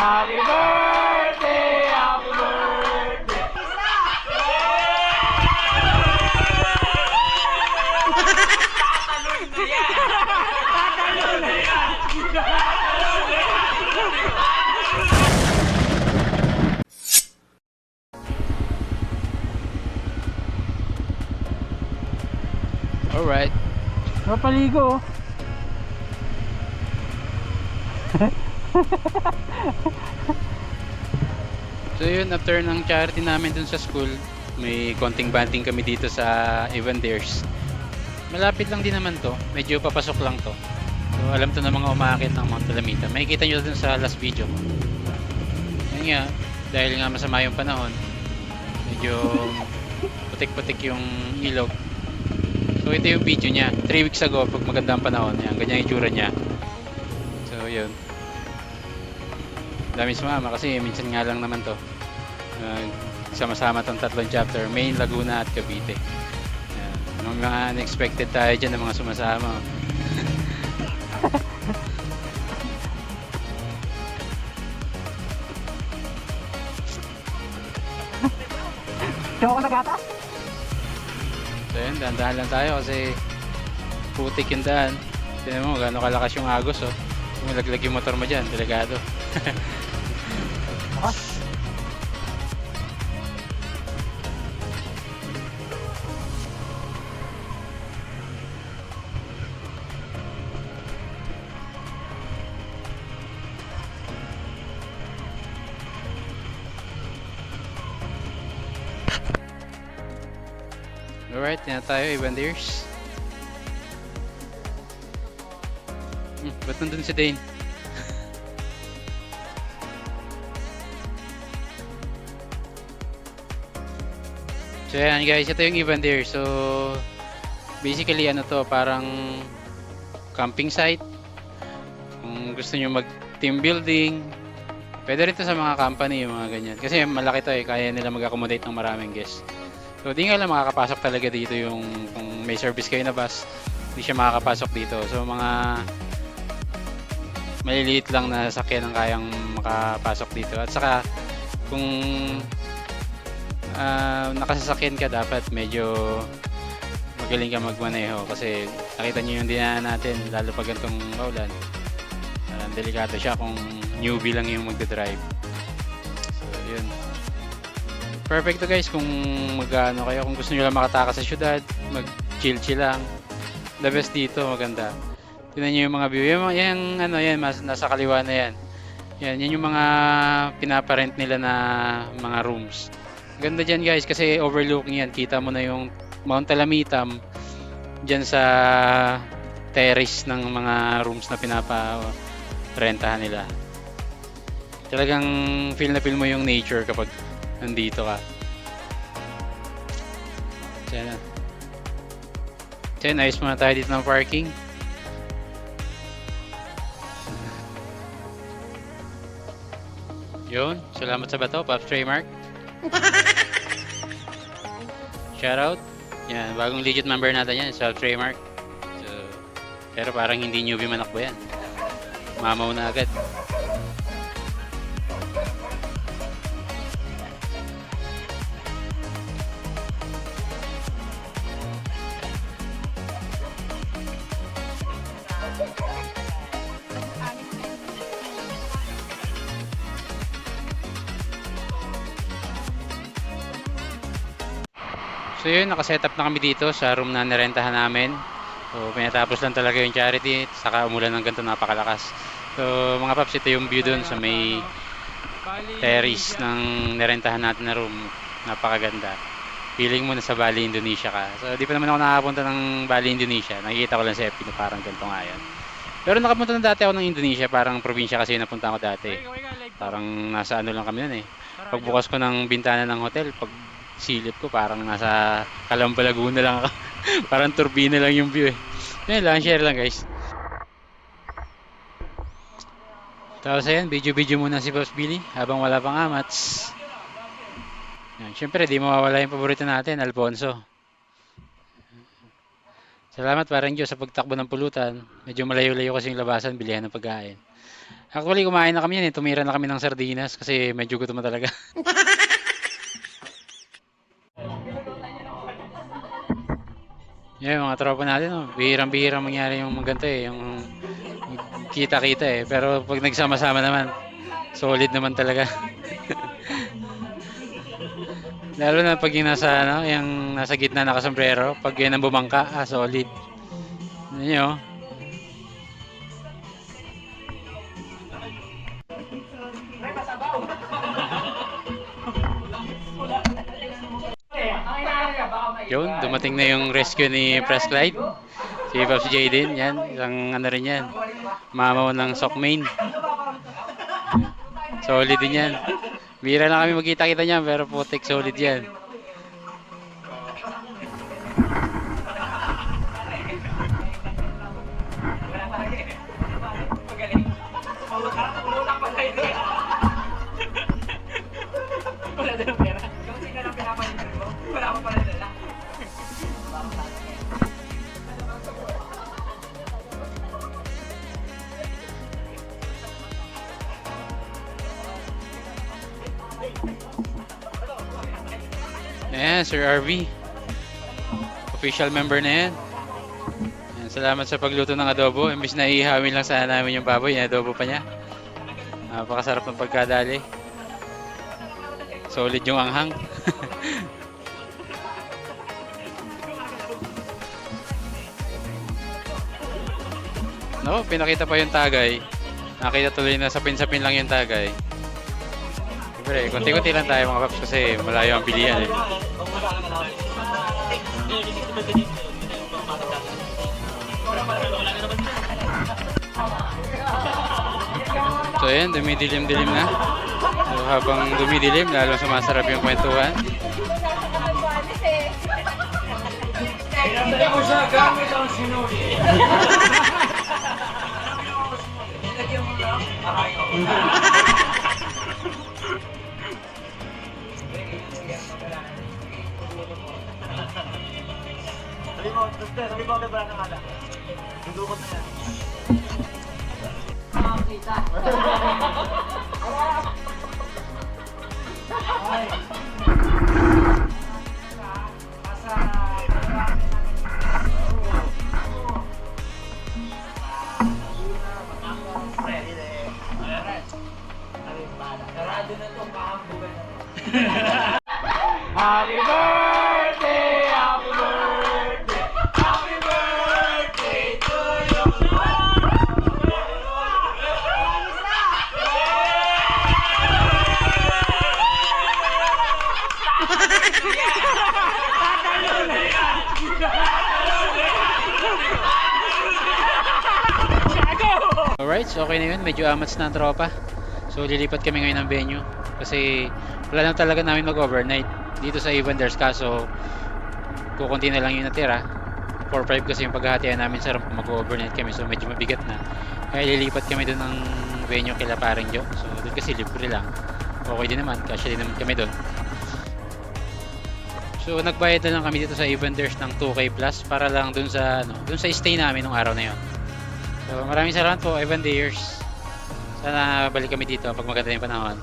Happy birthday, happy birthday. Alright. Mapaligo. So yun, after ng charity namin dun sa school, may konting banding kami dito sa Evandares. Malapit lang din naman to, medyo papasok lang to. So alam to ng mga umakit ng Mount Alamita. Makikita nyo dun sa last video ko. Yun nga, dahil nga masama yung panahon, medyo putik-putik yung ilog. So ito yung video niya, 3 weeks ago pag maganda ang panahon, yan, ganyan yung itsura niya. So yun. Dami sumama kasi minsan nga lang naman to. Uh, sama-sama tong tatlong chapter, Maine, Laguna at Cavite. Yan. Mga, mga unexpected tayo dyan ng mga sumasama. Diyan ako nagata? So yun, dahan-dahan lang tayo kasi putik yung daan. Tignan mo, gano'ng kalakas yung agos oh. Kung laglag yung motor mo dyan, delikado. Alright, yan tayo, Evandares. Hmm, ba't nandun si Dane? so yan guys, ito yung Evandares. So, basically ano to, parang camping site. Kung gusto nyo mag team building, pwede rin to sa mga company, yung mga ganyan. Kasi malaki to eh, kaya nila mag-accommodate ng maraming guests. So di nga lang makakapasok talaga dito yung kung may service kayo na bus, hindi siya makakapasok dito. So mga maliliit lang na sasakyan ang kayang makapasok dito. At saka kung ah, nakasasakyan ka dapat medyo magaling ka magmaneho kasi nakita niyo yung dinaanan natin lalo pag ganitong maulan. Uh, delikado siya kung newbie lang yung magdadrive. So yun. Perfect to guys kung magano kayo kung gusto niyo lang makatakas sa syudad, mag chill chill lang. The best dito, maganda. Tingnan niyo yung mga view. Yung, yung ano yan, mas nasa kaliwa na yan. Yan, yan yung mga pinaparent nila na mga rooms. Ganda diyan guys kasi overlooking yan. Kita mo na yung Mount Alamitam diyan sa terrace ng mga rooms na pinaparentahan nila. Talagang feel na feel mo yung nature kapag nandito ka. Diyan na. Diyan, ayos muna tayo dito ng parking. Yun, salamat sa bato, Pops Trademark. Shoutout. Yan, bagong legit member natin yan, sa Trademark. So, pero parang hindi newbie manakbo yan. Mamaw na agad. So yun, nakasetup na kami dito sa room na nirentahan namin. So pinatapos lang talaga yung charity, saka umulan ng ganito napakalakas. So mga paps, ito yung view dun sa may terrace ng nirentahan natin na room. Napakaganda. Feeling mo na sa Bali, Indonesia ka. So di pa naman ako nakakapunta ng Bali, Indonesia. Nakikita ko lang sa FB na parang ganito nga yan. Pero nakapunta na dati ako ng Indonesia, parang probinsya kasi yung napunta ako dati. Parang nasa ano lang kami nun eh. Pagbukas ko ng bintana ng hotel, pag silip ko parang nasa Calamba Laguna lang ako. parang turbina lang yung view eh. Yun lang, share lang guys. Tapos ayan, video-video muna si Boss Billy habang wala pang amats. Yan, syempre di mawawala yung paborito natin, Alfonso. Salamat parang Diyos sa pagtakbo ng pulutan. Medyo malayo-layo kasi yung labasan, bilihan ng pagkain. Actually, kumain na kami yan eh. Tumira na kami ng sardinas kasi medyo gutom na talaga. Yan, mga tropa natin, oh. bihirang-bihirang mangyari yung ganito eh, yung kita-kita eh. Pero pag nagsama-sama naman, solid naman talaga. Lalo na pag yung nasa, ano, yung nasa gitna nakasombrero, pag yan ang bumangka, ah, solid. Ano nyo? Yun, dumating na yung rescue ni Press Clyde. Si Pops Jaden, yan. Isang ano rin yan. Mamaw ng sock main. Solid din yan. Bira lang kami magkita-kita niyan, pero putik solid yan. Sir RV. Official member na yan. Ayan, salamat sa pagluto ng adobo. Imbis na ihawin lang sana namin yung baboy, yung adobo pa niya. Napakasarap ng pagkadali. Solid yung anghang. no, pinakita pa yung tagay. Nakita tuloy na sapin-sapin lang yung tagay. Siyempre, konti-konti lang tayo mga paps kasi malayo ang bilihan eh. So ayan, dumidilim-dilim na. So habang dumidilim, lalo sumasarap yung kwentuhan. Hindi ko siya gamit ang sinuli. Sabi mo, Tuster, sabi mo, diba na kala? Dudukot na yan. Happy Alright, so okay na yun. Medyo amats na ang tropa. So lilipat kami ngayon ng venue. Kasi wala na talaga namin mag-overnight dito sa Evanders. Kaso kukunti na lang yung natira. 4-5 kasi yung paghahatian namin sa mag-overnight kami. So medyo mabigat na. Kaya lilipat kami doon ng venue kila Paring Joe. So doon kasi libre lang. Okay din naman. Kasi din naman kami doon. So nagbayad na lang kami dito sa Evanders ng 2K plus para lang doon sa ano, doon sa stay namin nung araw na yon. So maraming salamat po Evan Deers. Sana balik kami dito pag maganda yung panahon.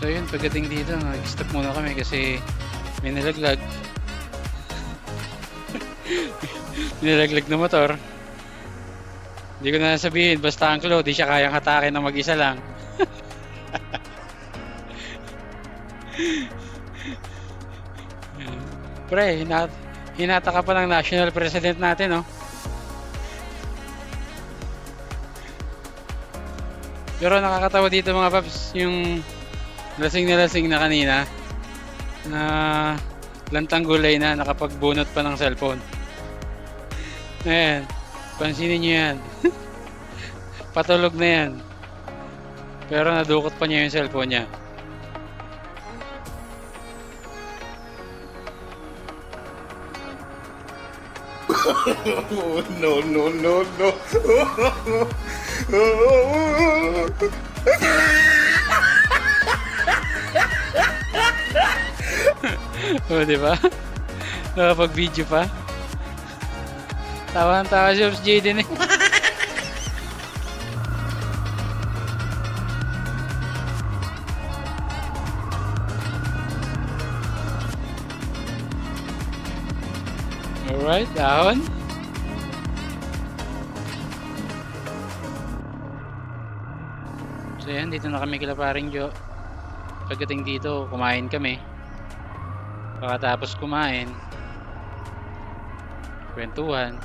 So yun, pagdating dito, nag-stop muna kami kasi may nalaglag. may nalaglag na motor. Hindi ko na sabihin, basta ang di siya kayang hatakin ng mag-isa lang. Pre, hinat hinata ka pa ng national president natin, oh. Pero nakakatawa dito mga paps, yung lasing na lasing na kanina na lantang gulay na nakapagbunot pa ng cellphone. Ayan, pansinin nyo yan. Patulog na yan. Pero nadukot pa niya yung cellphone niya. Oh, no, no, no, no. o, di ba? Nakapag-video pa. Tawa ng tawa si Ops Jaden eh. Alright, dahon. So yan, dito na kami kila paring Jo. Pagdating dito, kumain kami. Pagkatapos kumain, kwentuhan.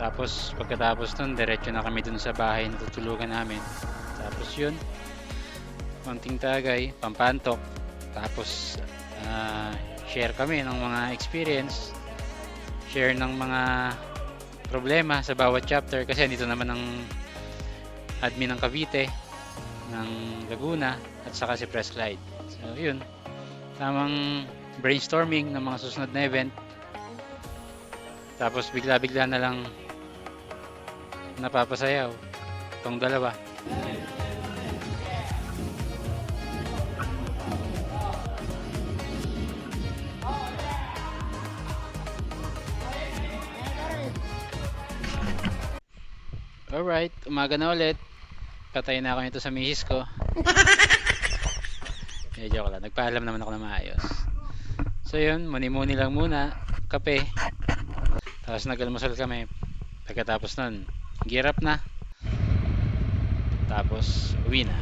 Tapos pagkatapos nun, diretso na kami dun sa bahay na tutulugan namin. Tapos yun, konting tagay, pampantok. Tapos ah, share kami ng mga experience. Share ng mga problema sa bawat chapter kasi dito naman ang admin ng Cavite ng Laguna at saka si Press Clyde. So yun, tamang brainstorming ng mga susunod na event. Tapos bigla-bigla na lang napapasayaw tong dalawa. Alright, umaga na ulit. Patay na ako nito sa misis ko. Eh, joke lang. Nagpaalam naman ako na maayos. So yun, muni-muni lang muna. Kape. Tapos nag-almusal kami. Pagkatapos nun, gear up na. Tapos, uwi na.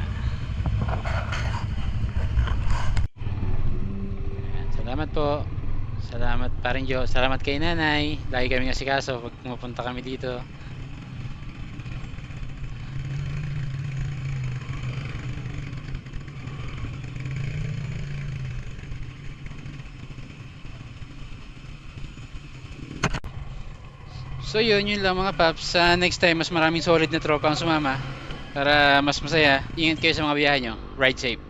Ayan, salamat po. Salamat pa rin Jo. Salamat kay nanay. Lagi kami asikaso pag pumupunta kami dito. So yun, yun lang mga paps. Sa next time, mas maraming solid na tropa ang sumama. Para mas masaya. Ingat kayo sa mga biyahe nyo. Ride safe.